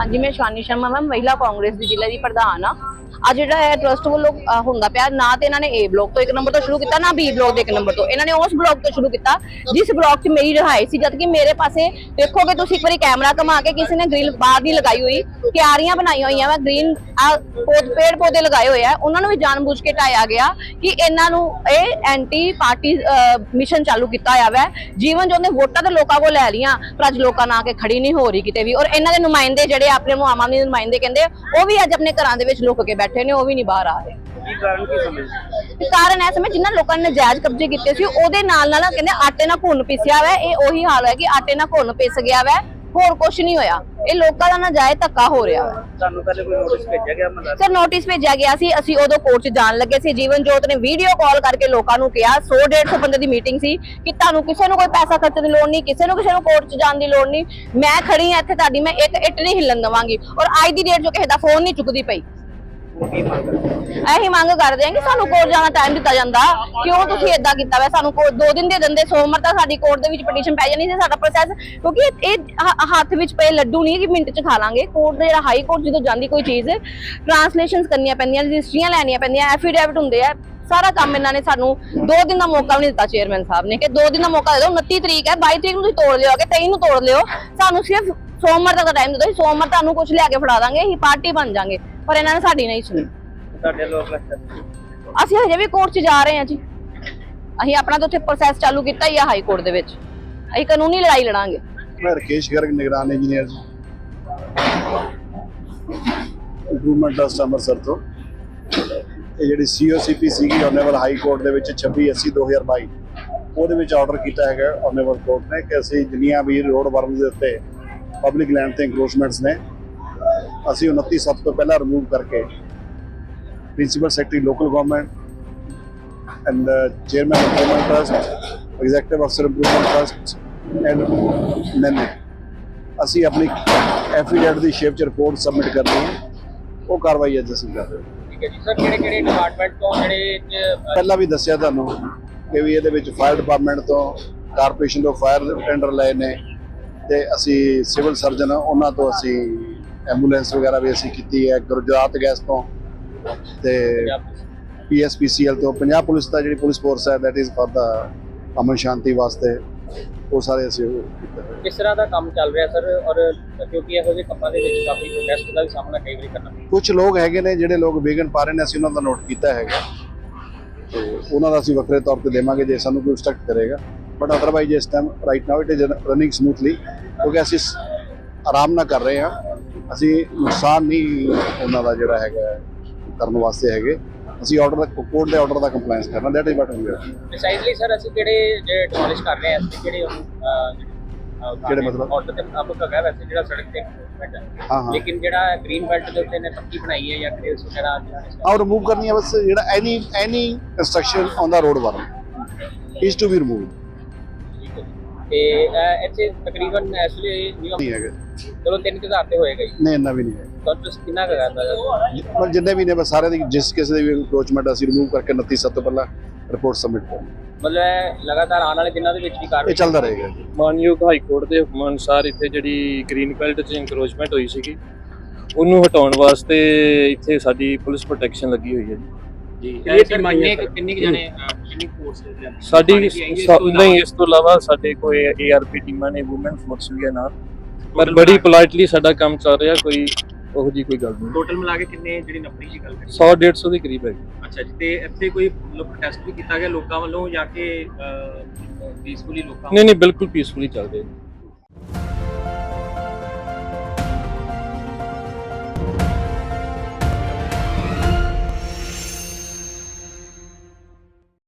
ਹਾਂਜੀ ਮੈਂ ਸ਼ਾਨੀ ਸ਼ਰਮਾ ਮੈਮ ਮਹਿਲਾ ਕਾਂਗਰਸ ਦੀ ਜ਼ਿਲ੍ਹਾ ਦੀ ਪ੍ਰਧਾਨ ਆ। ਆ ਜਿਹੜਾ ਹੈ ਟਰਸਟ ਵੱਲੋਂ ਅ, ਹੁੰਦਾ ਪਿਆ ਨਾ ਤੇ ਇਹਨਾਂ ਨੇ ਏ ਬਲਾਕ ਤੋਂ ਇੱਕ ਨੰਬਰ ਤੋਂ ਸ਼ੁਰੂ ਕੀਤਾ ਨਾ ਬੀ ਬਲਾਕ ਦੇ ਇੱਕ ਨੰਬਰ ਤੋਂ। ਇਹਨਾਂ ਨੇ ਉਸ ਬਲਾਕ ਤੋਂ ਸ਼ੁਰੂ ਕੀਤਾ ਜਿਸ ਬਲਾਕ 'ਚ ਮੇਰੀ ਰਿਹਾਇਸ਼ ਸੀ ਜਦਕਿ ਮੇਰੇ ਪਾਸੇ ਦੇਖੋਗੇ ਤੁਸੀਂ ਇੱਕ ਵਾਰੀ ਕੈਮਰਾ ਘੁਮਾ ਕੇ ਕਿਸੇ ਨੇ ਗ੍ਰਿਲ ਬਾਹਰ ਦੀ ਲਗਾਈ ਹੋਈ ਕਿਆਰੀਆਂ ਬਣਾਈਆਂ ਹੋਈਆਂ ਵਾ ਗ੍ਰੀਨ ਪੇੜ ਪੌਦੇ ਲਗਾਏ ਹੋਏ ਆ ਉਹਨਾਂ ਨੂੰ ਵੀ ਜਾਣਬੁੱਝ ਕੇ ਢਾਇਆ ਗਿਆ ਕਿ ਇਹਨਾਂ ਨੂੰ ਇਹ ਐਂਟੀ ਪਾਰਟੀ ਮਿਸ਼ਨ ਚਾਲੂ ਕੀਤਾ ਹੋਇਆ ਵਾ। ਜੀਵਨ ਜੋ ਨੇ ਵੋਟਾਂ ਤੇ ਲੋਕਾਂ ਕੋਲ ਲੈ ਲੀਆਂ ਪਰ ਅੱਜ ਲੋਕਾਂ ਨਾਲ ਆ ਕੇ ਖੜੀ ਨਹੀਂ ਹੋ ਰਹੀ ਕਿਤੇ ਵੀ। ਔਰ ਇਹਨਾਂ ਦੇ ਨੁਮਾਇੰਦੇ ਜਿਹੜੇ ਆਪਣੇ ਨੂੰ ਦੇ ਨੁਮਾਇੰਦੇ ਕਹਿੰਦੇ ਉਹ ਵੀ ਅੱਜ ਆਪਣੇ ਘਰਾਂ ਦੇ ਵਿੱਚ ਲੁਕ ਕੇ ਬੈਠੇ ਨੇ ਉਹ ਵੀ ਨਹੀਂ ਬਾਹਰ ਆ ਰਹੇ। ਕੀ ਕਾਰਨ ਕੀ ਸਮਝਦੇ ਤੇ ਕਾਰਨ ਐ ਸਮੇਂ ਜਿਨ੍ਹਾਂ ਲੋਕਾਂ ਨੇ ਨਜਾਇਜ਼ ਕਬਜ਼ੇ ਕੀਤੇ ਸੀ ਉਹਦੇ ਨਾਲ ਨਾਲ ਕਹਿੰਦੇ ਆਟੇ ਨਾਲ ਘੁੰਨ ਪਿਸਿਆ ਵਾ ਇਹ ਉਹੀ ਹਾਲ ਹੈ ਕਿ ਆਟੇ ਨਾਲ ਘੁੰਨ ਪਿਸ ਗਿਆ ਵਾ ਹੋਰ ਕੁਝ ਨਹੀਂ ਹੋਇਆ। ਇਹ ਲੋਕਾਂ ਦਾ ਨਜਾਇਜ਼ ਧੱਕਾ ਹੋ ਰਿਹਾ। ਤੁਹਾਨੂੰ ਪਹਿਲੇ ਕੋਈ ਨੋਟਿਸ ਭੇਜਿਆ ਗਿਆ ਮਤਲਬ ਸਰ ਨੋਟਿਸ ਭੇਜਿਆ ਗਿਆ ਸੀ ਅਸੀਂ ਉਦੋਂ ਕੋਰਟ 'ਚ ਜਾਣ ਲੱਗੇ ਸੀ ਜੀਵਨ ਜੋਤ ਨੇ ਵੀਡੀਓ ਕਾਲ ਕਰਕੇ ਲੋਕਾਂ ਨੂੰ ਕਿਹਾ 100 150 ਬੰਦੇ ਦੀ ਮੀਟਿੰਗ ਸੀ ਕਿ ਤੁਹਾਨੂੰ ਕਿਸੇ ਨੂੰ ਕੋਈ ਪੈਸਾ ਖਰਚਣ ਦੀ ਲੋੜ ਨਹੀਂ ਕਿਸੇ ਨੂੰ ਕਿਸੇ ਨੂੰ ਕੋਰਟ 'ਚ ਜਾਣ ਦੀ ਲੋੜ ਨਹੀਂ। ਮੈਂ ਖੜੀ ਹਾਂ ਇੱਥੇ ਤੁਹਾਡੀ ਮੈਂ ਇੱਕ ਇੱਟ ਨਹੀਂ ਹਿੱਲਣ ਦਵਾਂਗੀ। ਔਰ ਅੱਜ ਦੀ ਡੇਟ 'ਚ ਕਿਸੇ ਦਾ ਫੋਨ ਨਹੀਂ ਚੁੱਕਦੀ ਪਈ। ਕੀ ਮੰਗ ਕਰਦੇ ਇਹੀ ਮੰਗ ਕਰਦੇ ਆ ਕਿ ਸਾਨੂੰ ਕੋਰਟ ਜਾਣਾ ਟਾਈਮ ਦਿੱਤਾ ਜਾਂਦਾ। ਕਿਉਂ ਤੁਸੀਂ ਇਦਾਂ ਕੀਤਾ ਵੈ, ਸਾਨੂੰ ਕੋਰਟ ਦੋ ਦਿਨ ਦੇ ਦਿੰਦੇ, ਸੋਮਵਾਰ ਤੱਕ ਸਾਡੀ ਕੋਰਟ ਦੇ ਵਿੱਚ ਪਟੀਸ਼ਨ ਪੈ ਜਾਣੀ ਸੀ, ਸਾਡਾ ਪ੍ਰੋਸੈਸ ਕਿਉਂਕਿ ਇਹ- ਹੱਥ ਵਿੱਚ ਪਏ ਲੱਡੂ ਨਹੀਂ ਕਿ ਮਿੰਟ 'ਚ ਖਾ ਲਾਂਗੇ। ਕੋਰਟ ਦੇ ਜਿਹੜਾ ਹਾਈ ਕੋਰਟ ਜਦੋਂ ਜਾਂਦੀ ਕੋਈ ਚੀਜ਼ ਟ੍ਰਾਂਸਲੇਸ਼ਨਸ ਕਰਨੀਆਂ ਪੈਂਦੀਆਂ ਰਜਿਸਟਰੀਆਂ ਲੈਣੀਆਂ ਪੈਂਦੀਆਂ ਐਫੀਡੇਵਿਟ ਹੁੰਦੇ ਆ, ਸਾਰਾ ਕੰਮ ਇਹਨਾਂ ਨੇ ਸਾਨੂੰ ਦੋ ਦਿਨ ਦਾ ਮੌਕਾ ਵੀ ਨਹੀਂ ਦਿੱਤਾ ਚੇਅਰਮੈਨ ਸਾਹਿਬ ਨੇ, ਕਿ ਦੋ ਦਿਨ ਦਾ ਮੌਕਾ ਦੇ ਦਿਓ 29 ਤਰੀਕ ਹੈ 22 ਤਰੀਕ ਨੂੰ ਤੁਸੀਂ ਤੋੜ ਲਿਓਗੇ 23 ਨੂੰ ਤੋੜ ਲਿਓ। ਸਾਨੂੰ ਸਿਰਫ ਸੋਮਵਾਰ ਤੱਕ ਦਾ ਟਾਈਮ ਦੇ ਦਿਓ ਸੋਮਵਾਰ ਤੁਹਾਨੂੰ ਕੁਝ ਲਿਆ ਕੇ ਫੜਾ ਦਾਂਗੇ, ਅਸੀਂ ਪਾਰਟੀ ਬਣ ਜਾਾਂਗੇ। ਪਰ ਇਹਨਾਂ ਨੇ ਸਾਡੀ ਨਹੀਂ ਸੁਣੀ। ਤੁਹਾਡੇ ਲੋਕ ਲੱਗਦਾ ਅਸੀਂ ਹਜੇ ਵੀ ਕੋਰਟ 'ਚ ਜਾ ਰਹੇ ਹਾਂ ਜੀ। ਅਸੀਂ ਆਪਣਾ ਤਾਂ ਉੱਥੇ ਪ੍ਰੋਸੈਸ ਚਾਲੂ ਕੀਤਾ ਹੀ ਆ ਹਾਈ ਕੋਰਟ ਦੇ ਵਿੱਚ। ਅਸੀਂ ਕਾਨੂੰਨੀ ਲੜਾਈ ਲੜਾਂਗੇ। ਮੈਂ ਰਕੇਸ਼ ਗਰਗ ਨਿਗਰਾਨ engineer ji. Improvement trust Amritsar ਤੋਂ। ਇਹ ਜਿਹੜੀ ਸੀਓਸੀਪੀ ਸੀਗੀ ਆਨਰੇਬਲ ਹਾਈ ਕੋਰਟ ਦੇ ਵਿੱਚ 26 80 2022 ਉਹਦੇ ਵਿੱਚ ਆਰਡਰ ਕੀਤਾ ਹੈਗਾ ਆਨਰੇਬਲ ਕੋਰਟ ਨੇ ਕਿ ਅਸੀਂ ਜਿੰਨੀਆਂ ਵੀ ਰੋਡ ਵਰਮ ਦੇ ਉੱਤੇ ਪਬਲਿਕ ਲੈਂਡ ਤੇ ਇੰਕਰੋਚਮੈਂਟਸ ਨੇ ਅਸੀਂ 29 ਸੱਤ ਤੋਂ ਪਹਿਲਾਂ ਰਿਮੂਵ ਕਰਕੇ principal secretary local government and chairman of government trust executive ਅਫਸਰ ਇੰਪਰੂਵਮੈਂਟ ਟਰਸਟ ਐਂਡ ਮੈਨੇ ਅਸੀਂ ਆਪਣੀ ਐਫੀਡੇਵਿਟ ਦੀ ਸ਼ੇਪ ਚ ਰਿਪੋਰਟ ਸਬਮਿਟ ਕਰਨੀ ਹੈ। ਉਹ ਕਾਰਵਾਈ ਅੱਜ ਅਸੀਂ ਕਰ ਰਹੇ ਹਾਂ। ਠੀਕ ਹੈ ਜੀ ਸਰ ਕਿਹੜੇ ਕਿਹੜੇ ਡਿਪਾਰਟਮੈਂਟ ਤੋਂ ਜਿਹੜੇ ਪਹਿਲਾਂ ਵੀ ਦੱਸਿਆ ਤੁਹਾਨੂੰ ਕਿ ਵੀ ਇਹਦੇ ਵਿੱਚ ਫਾਇਰ ਡਿਪਾਰਟਮੈਂਟ ਤੋਂ ਕਾਰਪੋਰੇਸ਼ਨ ਤੋਂ ਫਾਇਰ ਟੈਂਡਰ ਲਏ ਨੇ ਤੇ ਅਸੀਂ ਸਿਵਲ ਸਰਜਨ ਉਹਨਾਂ ਤੋਂ ਅਸੀਂ ਐਂਬੂਲੈਂਸ ਵਗੈਰਾ ਵੀ ਅਸੀਂ ਕੀਤੀ ਹੈ ਗੁਜਰਾਤ ਗੈਸ ਤੋਂ ਤੇ? ਪੀਐਸਪੀਸੀਐਲ ਤੋਂ ਪੰਜਾਬ ਪੁਲਿਸ ਦਾ ਜਿਹੜੀ ਪੁਲਿਸ ਫੋਰਸ ਹੈ ਦੈਟ ਇਜ਼ ਫॉर ਦਾ ਅਮਨ ਸ਼ਾਂਤੀ ਵਾਸਤੇ ਉਹ ਸਾਰੇ ਅਸੀਂ ਉਹ ਕੀਤਾ ਹੈ। ਕਿਸ ਤਰ੍ਹਾਂ ਦਾ ਕੰਮ ਚੱਲ ਰਿਹਾ ਸਰ ਔਰ ਕਿਉਂਕਿ ਇਹੋ ਜਿਹੇ ਕੰਮਾਂ ਦੇ ਵਿੱਚ ਕਾਫੀ ਪ੍ਰੋਟੈਸਟ ਦਾ ਵੀ ਸਾਹਮਣਾ ਕਈ ਵਾਰੀ ਕਰਨਾ ਪੈਂਦਾ ਕੁਝ ਲੋਕ ਹੈਗੇ ਨੇ ਜਿਹੜੇ ਲੋਕ ਵਿਗਨ ਪਾ ਰਹੇ ਨੇ ਅਸੀਂ ਉਹਨਾਂ ਦਾ ਨੋਟ ਕੀਤਾ ਹੈਗਾ ਤੇ ਉਹਨਾਂ ਦਾ ਅਸੀਂ ਵੱਖਰੇ ਤੌਰ ਤੇ ਦੇਵਾਂਗੇ ਜੇ ਸਾਨੂੰ ਕੋਈ ਇੰਸਟਰਕਟ ਕਰੇਗਾ ਬਟ ਅਦਰਵਾਈਜ਼ ਇਸ time right now it is running smoothly ਕਿਉਂਕਿ ਅਸੀਂ ਸ- ਆਰਾਮ ਨਾਲ ਕਰ ਰਹੇ ਹਾਂ ਅਸੀਂ ਨੁਕਸਾਨ ਨਹੀਂ ਉਹਨਾਂ ਦਾ ਜਿਹੜਾ ਹੈਗਾ ਕਰਨ ਵਾਸਤੇ ਹੈਗੇ ਅਸੀਂ ਆਰਡਰ ਦਾ ਕੋਰਟ ਦੇ ਆਰਡਰ ਦਾ ਕੰਪਲਾਈਂਸ ਕਰਨਾ that is what we are precisely sir ਅਸੀਂ ਕਿਹੜੇ ਜਿਹੜੇ ਡਿਮੋਲਿਸ਼ ਕਰ ਰਹੇ ਹਾਂ ਅਸੀਂ ਕਿਹੜੇ ਉਹਨੂੰ ਅਹ, ਜਿਹੜੇ, ਕਿਹੜੇ ਮਤਲਬ? ਆਰਡਰ ਦੇ ਮੁਤਾਬਕ ਹੈਗਾ ਵੈਸੇ ਜਿਹੜਾ ਸੜਕ ਤੇ enforcement ਹੈ ਹਾਂ ਹਾਂ ਲੇਕਿਨ ਜਿਹੜਾ ਗ੍ਰੀਨ ਬੈਲਟ ਦੇ ਉੱਤੇ ਨੇ ਪੱਕੀ ਬਣਾਈ ਹੈ ਜਾਂ ਗ੍ਰਿਲਸ ਵਗੈਰਾ ਜਿਹੜਾ ਆਹ ਰਿਮੂਵ ਕਰਨੀ ਹੈ ਬਸ ਜਿਹੜਾ any any construction on the road wherein is to be removed. ਤੇ ਅਹ, ਇੱਥੇ ਤਕਰੀਬਨ ਨਿਯਮ ਨਹੀਂ ਹੈਗਾ। ਚਲੋ 3000 ਤੇ ਹੋਏਗਾ ਜੀ ਨਹੀਂ ਇੰਨਾ ਵੀ ਨਹੀਂ ਹੈ ਤਾਂ ਤੁਸੀਂ ਕਿੰਨਾ ਕੁ ਕਰਦਾ ਪਰ ਜਿੰਨੇ ਵੀ ਨੇ ਬਸ ਸਾਰੇ ਦੀ ਜਿਸ ਕਿਸੇ ਦੀ ਵੀ ਅਪਰੋਚਮੈਂਟ ਅਸੀਂ ਰਿਮੂਵ ਕਰਕੇ 29 ਸੱਤ ਤੋਂ ਪਹਿਲਾਂ ਰਿਪੋਰਟ ਸਬਮਿਟ ਕਰਾਂਗੇ ਮਤਲਬ ਇਹ ਲਗਾਤਾਰ ਆਉਣ ਵਾਲੇ ਦਿਨਾਂ ਦੇ ਵਿੱਚ ਵੀ ਇਹ ਕਾਰਵਾਈ ਚੱਲਦਾ ਰਹੇਗਾ ਜੀ। ਮਾਨਯੋਗ ਹਾਈ ਕੋਰਟ ਦੇ ਹੁਕਮ ਅਨੁਸਾਰ ਇੱਥੇ ਜਿਹੜੀ ਗ੍ਰੀਨ ਬੈਲਟ 'ਚ ਇਨਕਰੋਚਮੈਂਟ ਹੋਈ ਸੀਗੀ ਉਹਨੂੰ ਹਟਾਉਣ ਵਾਸਤੇ ਇੱਥੇ ਸਾਡੀ ਪੁਲਿਸ ਪ੍ਰੋਟੈਕਸ਼ਨ ਲੱਗੀ ਹੋਈ ਹੈ ਜੀ। ਜੀ ਇਹ ਟੀਮਾਂ ਕਿੰਨੇ ਕੁ- ਕਿੰਨੇ ਕੁ ਜਣੇ ਅਹ, ਕਿੰਨੀ ਫੋਰਸ ਸਾਡੀ ਸਾ- ਨਹੀਂ ਇਸ ਤੋਂ ਇਲਾਵਾ ਸਾਡੇ ਕੋਈ ਏਆਰਪੀ ਟੀਮਾਂ ਨੇ ਔਮਨ ਫੋਰਸ ਵੀ ਹੈ ਨਾਲ। ਪਰ ਬੜੀ ਪੋਲਾਈਟਲੀ ਸਾਡਾ ਕੰਮ ਚੱਲ ਰਿਹਾ ਕੋਈ ਉਹੋ ਜੀ ਕੋਈ ਗੱਲ ਨਹੀਂ। ਟੋਟਲ ਮਿਲਾ ਕੇ ਕਿੰਨੇ ਜਿਹੜੀ ਨੰਬਰੀ ਦੀ ਗੱਲ ਕਰੀ? 100 150 ਦੇ ਕਰੀਬ ਹੈ। ਅੱਛਾ ਜੀ ਤੇ ਇੱਥੇ ਕੋਈ ਪ੍ਰੋਟੈਸਟ ਵੀ ਕੀਤਾ ਗਿਆ ਲੋਕਾਂ ਵੱਲੋਂ ਜਾਂ ਕਿ ਪੀਸਫੁਲੀ ਲੋਕਾਂ ਨਹੀਂ ਨਹੀਂ ਬਿਲਕੁਲ ਪੀਸਫੁਲੀ ਚੱਲ ਰਿਹਾ ਜੀ।